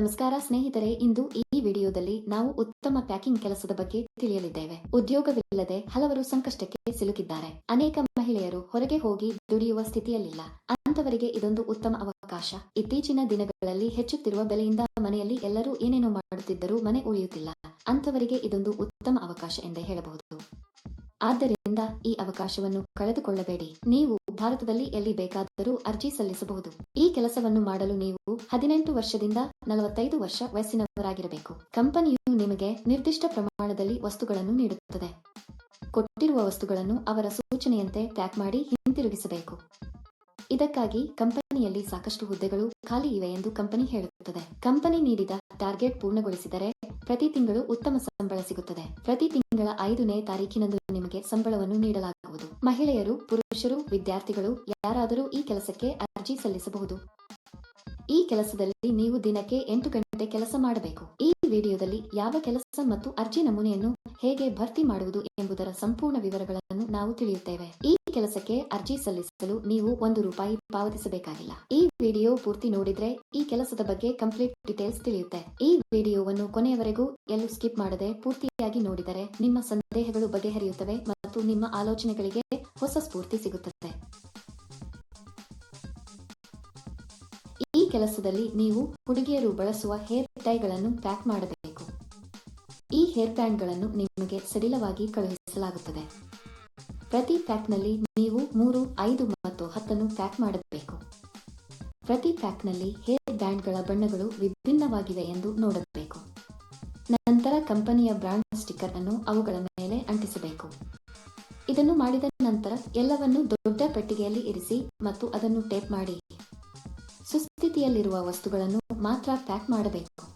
ನಮಸ್ಕಾರ ಸ್ನೇಹಿತರೆ, ಇಂದು ಈ ವಿಡಿಯೋದಲ್ಲಿ ನಾವು ಉತ್ತಮ ಪ್ಯಾಕಿಂಗ್ ಕೆಲಸದ ಬಗ್ಗೆ ತಿಳಿಯಲಿದ್ದೇವೆ. ಉದ್ಯೋಗವಿಲ್ಲದೆ ಹಲವರು ಸಂಕಷ್ಟಕ್ಕೆ ಸಿಲುಕಿದ್ದಾರೆ. ಅನೇಕ ಮಹಿಳೆಯರು ಹೊರಗೆ ಹೋಗಿ ದುಡಿಯುವ ಸ್ಥಿತಿಯಲ್ಲಿಲ್ಲ. ಅಂತವರಿಗೆ ಇದೊಂದು ಉತ್ತಮ ಅವಕಾಶ. ಇತ್ತೀಚಿನ ದಿನಗಳಲ್ಲಿ ಹೆಚ್ಚುತ್ತಿರುವ ಬೆಲೆಯಿಂದ ಮನೆಯಲ್ಲಿ ಎಲ್ಲರೂ ಏನೇನೋ ಮಾಡುತ್ತಿದ್ದರೂ ಮನೆ ಉಳಿಯುತ್ತಿಲ್ಲ. ಅಂತವರಿಗೆ ಇದೊಂದು ಉತ್ತಮ ಅವಕಾಶ ಎಂದೇ ಹೇಳಬಹುದು. ಆದ್ದರಿಂದ ಈ ಅವಕಾಶವನ್ನು ಕಳೆದುಕೊಳ್ಳಬೇಡಿ. ನೀವು ಭಾರತದಲ್ಲಿ ಎಲ್ಲಿ ಬೇಕಾದರೂ ಅರ್ಜಿ ಸಲ್ಲಿಸಬಹುದು. ಈ ಕೆಲಸವನ್ನು ಮಾಡಲು ನೀವು ಹದಿನೆಂಟು ವರ್ಷದಿಂದ ನಲವತ್ತೈದು ವರ್ಷ ವಯಸ್ಸಿನವರಾಗಿರಬೇಕು. ಕಂಪನಿಯು ನಿಮಗೆ ನಿರ್ದಿಷ್ಟ ಪ್ರಮಾಣದಲ್ಲಿ ವಸ್ತುಗಳನ್ನು ನೀಡುತ್ತದೆ. ಕೊಟ್ಟಿರುವ ವಸ್ತುಗಳನ್ನು ಅವರ ಸೂಚನೆಯಂತೆ ಪ್ಯಾಕ್ ಮಾಡಿ ಹಿಂತಿರುಗಿಸಬೇಕು. ಇದಕ್ಕಾಗಿ ಕಂಪನಿಯಲ್ಲಿ ಸಾಕಷ್ಟು ಹುದ್ದೆಗಳು ಖಾಲಿ ಇವೆ ಎಂದು ಕಂಪನಿ ಹೇಳುತ್ತದೆ. ಕಂಪನಿ ನೀಡಿದ ಟಾರ್ಗೆಟ್ ಪೂರ್ಣಗೊಳಿಸಿದರೆ ಪ್ರತಿ ತಿಂಗಳು ಉತ್ತಮ ಸಂಬಳ ಸಿಗುತ್ತದೆ. ಪ್ರತಿ ತಿಂಗಳ ಐದನೇ ತಾರೀಕಿನಂದು ನಿಮಗೆ ಸಂಬಳವನ್ನು ನೀಡಲಾಗುವುದು. ಮಹಿಳೆಯರು, ಪುರುಷರು, ವಿದ್ಯಾರ್ಥಿಗಳು ಯಾರಾದರೂ ಈ ಕೆಲಸಕ್ಕೆ ಅರ್ಜಿ ಸಲ್ಲಿಸಬಹುದು. ಈ ಕೆಲಸದಲ್ಲಿ ನೀವು ದಿನಕ್ಕೆ ಎಂಟು ಗಂಟೆ ಕೆಲಸ ಮಾಡಬೇಕು. ಈ ವಿಡಿಯೋದಲ್ಲಿ ಯಾವ ಕೆಲಸ ಮತ್ತು ಅರ್ಜಿ ನಮೂನೆಯನ್ನು ಹೇಗೆ ಭರ್ತಿ ಮಾಡುವುದು ಎಂಬುದರ ಸಂಪೂರ್ಣ ವಿವರಗಳನ್ನು ನಾವು ತಿಳಿಯುತ್ತೇವೆ. ಈ ಕೆಲಸಕ್ಕೆ ಅರ್ಜಿ ಸಲ್ಲಿಸಲು ನೀವು ಒಂದು ರೂಪಾಯಿ ಪಾವತಿಸಬೇಕಾಗಿಲ್ಲ. ಈ ವಿಡಿಯೋ ಪೂರ್ತಿ ನೋಡಿದ್ರೆ ಈ ಕೆಲಸದ ಬಗ್ಗೆ ಕಂಪ್ಲೀಟ್ ಡೀಟೇಲ್ಸ್ ತಿಳಿಯುತ್ತೆ. ಈ ವಿಡಿಯೋವನ್ನು ಕೊನೆಯವರೆಗೂ ಎಲ್ಲೂ ಸ್ಕಿಪ್ ಮಾಡದೆ ಪೂರ್ತಿಯಾಗಿ ನೋಡಿದರೆ ನಿಮ್ಮ ಸಂದೇಹಗಳು ಬಗೆಹರಿಯುತ್ತವೆ ಮತ್ತು ನಿಮ್ಮ ಆಲೋಚನೆಗಳಿಗೆ ಹೊಸ ಸ್ಫೂರ್ತಿ ಸಿಗುತ್ತದೆ. ಈ ಕೆಲಸದಲ್ಲಿ ನೀವು ಹುಡುಗಿಯರು ಬಳಸುವ ಹೇರ್ ಟೈಗಳನ್ನು ಪ್ಯಾಕ್ ಮಾಡಬೇಕು. ಈ ಹೇರ್ ಬ್ಯಾಂಡ್ಗಳನ್ನು ನಿಮಗೆ ಸಡಿಲವಾಗಿ ಕಳುಹಿಸಲಾಗುತ್ತದೆ. ಪ್ರತಿ ಪ್ಯಾಕ್ನಲ್ಲಿ ನೀವು ಮೂರು, ಐದು ಮತ್ತು ಹತ್ತನ್ನು ಪ್ಯಾಕ್ ಮಾಡಬೇಕು. ಪ್ರತಿ ಪ್ಯಾಕ್ನಲ್ಲಿ ಹೇರ್ ಬ್ಯಾಂಡ್ಗಳ ಬಣ್ಣಗಳು ವಿಭಿನ್ನವಾಗಿವೆ ಎಂದು ನೋಡಬೇಕು. ನಂತರ ಕಂಪನಿಯ ಬ್ರಾಂಡ್ ಸ್ಟಿಕ್ಕರ್ ಅನ್ನು ಅವುಗಳ ಮೇಲೆ ಅಂಟಿಸಬೇಕು. ಇದನ್ನು ಮಾಡಿದ ನಂತರ ಎಲ್ಲವನ್ನು ದೊಡ್ಡ ಪೆಟ್ಟಿಗೆಯಲ್ಲಿ ಇರಿಸಿ ಮತ್ತು ಅದನ್ನು ಟೇಪ್ ಮಾಡಿ. ಸುಸ್ಥಿತಿಯಲ್ಲಿರುವ ವಸ್ತುಗಳನ್ನು ಮಾತ್ರ ಪ್ಯಾಕ್ ಮಾಡಬೇಕು.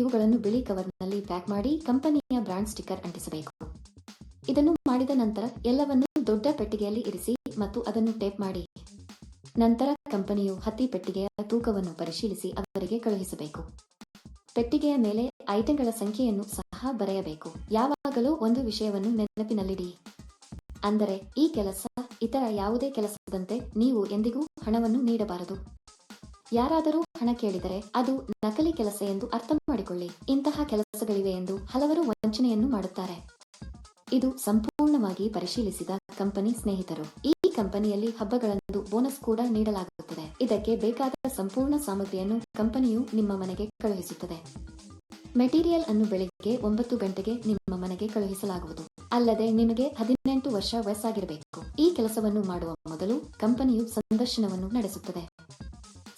ಇವುಗಳನ್ನು ಬಿಳಿ ಕವರ್ನಲ್ಲಿ ಪ್ಯಾಕ್ ಮಾಡಿ ಕಂಪನಿಯ ಬ್ರಾಂಡ್ ಸ್ಟಿಕ್ಕರ್ ಅಂಟಿಸಬೇಕು. ಇದನ್ನು ಮಾಡಿದ ನಂತರ ಎಲ್ಲವನ್ನು ದೊಡ್ಡ ಪೆಟ್ಟಿಗೆಯಲ್ಲಿ ಇರಿಸಿ ಮತ್ತು ಅದನ್ನು ಟೇಪ್ ಮಾಡಿ. ನಂತರ ಕಂಪನಿಯು ಹತ್ತಿ ಪೆಟ್ಟಿಗೆಯ ತೂಕವನ್ನು ಪರಿಶೀಲಿಸಿ ಅವರಿಗೆ ಕಳುಹಿಸಬೇಕು. ಪೆಟ್ಟಿಗೆಯ ಮೇಲೆ ಐಟಂಗಳ ಸಂಖ್ಯೆಯನ್ನು ಸಹ ಬರೆಯಬೇಕು. ಯಾವಾಗಲೂ ಒಂದು ವಿಷಯವನ್ನು ನೆನಪಿನಲ್ಲಿಡಿ. ಅಂದರೆ ಈ ಕೆಲಸ ಇತರ ಯಾವುದೇ ಕೆಲಸದಂತೆ ನೀವು ಎಂದಿಗೂ ಹಣವನ್ನು ನೀಡಬಾರದು. ಯಾರಾದರೂ ಹಣ ಕೇಳಿದರೆ ಅದು ನಕಲಿ ಕೆಲಸ ಎಂದು ಅರ್ಥ ಮಾಡಿಕೊಳ್ಳಿ. ಇಂತಹ ಕೆಲಸಗಳಿವೆ ಎಂದು ಹಲವರು ವಂಚನೆಯನ್ನು ಮಾಡುತ್ತಾರೆ. ಇದು ಸಂಪೂರ್ಣವಾಗಿ ಪರಿಶೀಲಿಸಿದ ಕಂಪನಿ ಸ್ನೇಹಿತರು. ಈ ಕಂಪನಿಯಲ್ಲಿ ಹಬ್ಬಗಳಂದು ಬೋನಸ್ ಕೂಡ ನೀಡಲಾಗುತ್ತದೆ. ಇದಕ್ಕೆ ಬೇಕಾದ ಸಂಪೂರ್ಣ ಸಾಮಗ್ರಿಯನ್ನು ಕಂಪನಿಯು ನಿಮ್ಮ ಮನೆಗೆ ಕಳುಹಿಸುತ್ತದೆ. ಮೆಟೀರಿಯಲ್ ಅನ್ನು ಬೆಳಿಗ್ಗೆ ಒಂಬತ್ತು ಗಂಟೆಗೆ ನಿಮ್ಮ ಮನೆಗೆ ಕಳುಹಿಸಲಾಗುವುದು. ಅಲ್ಲದೆ ನಿಮಗೆ ಹದಿನೆಂಟು ವರ್ಷ ವಯಸ್ಸಾಗಿರಬೇಕು. ಈ ಕೆಲಸವನ್ನು ಮಾಡುವ ಮೊದಲು ಕಂಪನಿಯು ಸಂದರ್ಶನವನ್ನು ನಡೆಸುತ್ತದೆ.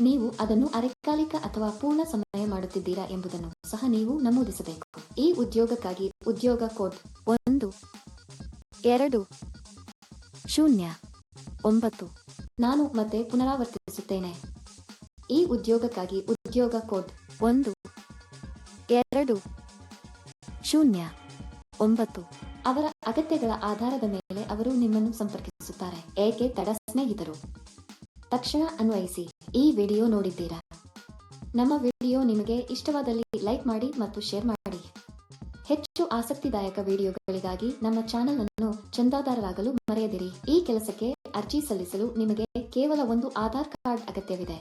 ನೀವು ಅದನ್ನು ಅರೆಕಾಲಿಕ ಅಥವಾ ಪೂರ್ಣ ಸಮಯ ಮಾಡುತ್ತಿದ್ದೀರಾ ಎಂಬುದನ್ನು ಸಹ ನೀವು ನಮೂದಿಸಬೇಕು. ಈ ಉದ್ಯೋಗಕ್ಕಾಗಿ ಉದ್ಯೋಗ ಕೋಡ್ ಒಂದು, ಎರಡು, ಶೂನ್ಯ, ಒಂಬತ್ತು. ನಾನು ಮತ್ತೆ ಪುನರಾವರ್ತಿಸುತ್ತೇನೆ. ಈ ಉದ್ಯೋಗಕ್ಕಾಗಿ ಉದ್ಯೋಗ ಕೋಡ್ ಒಂದು, ಎರಡು, ಶೂನ್ಯ, ಒಂಬತ್ತು. ಅವರ ಅಗತ್ಯಗಳ ಆಧಾರದ ಮೇಲೆ ಅವರು ನಿಮ್ಮನ್ನು ಸಂಪರ್ಕಿಸುತ್ತಾರೆ. ಏಕೆ ತಡ ಸ್ನೇಹಿತರು? ತಕ್ಷಣ ಅನ್ವಯಿಸಿ. ಈ ವಿಡಿಯೋ ನೋಡಿದ್ದೀರಾ? ನಮ್ಮ ವಿಡಿಯೋ ನಿಮಗೆ ಇಷ್ಟವಾದಲ್ಲಿ ಲೈಕ್ ಮಾಡಿ ಮತ್ತು ಶೇರ್ ಮಾಡಿ. ಹೆಚ್ಚು ಆಸಕ್ತಿದಾಯಕ ವಿಡಿಯೋಗಳಿಗಾಗಿ ನಮ್ಮ ಚಾನೆಲ್ ಅನ್ನು ಚಂದಾದಾರರಾಗಲು ಮರೆಯದಿರಿ. ಈ ಕೆಲಸಕ್ಕೆ ಅರ್ಜಿ ಸಲ್ಲಿಸಲು ನಿಮಗೆ ಕೇವಲ ಒಂದು ಆಧಾರ್ ಕಾರ್ಡ್ ಅಗತ್ಯವಿದೆ.